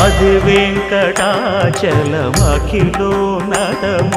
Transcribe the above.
అది వెంకటాచలమఖిలో నటము.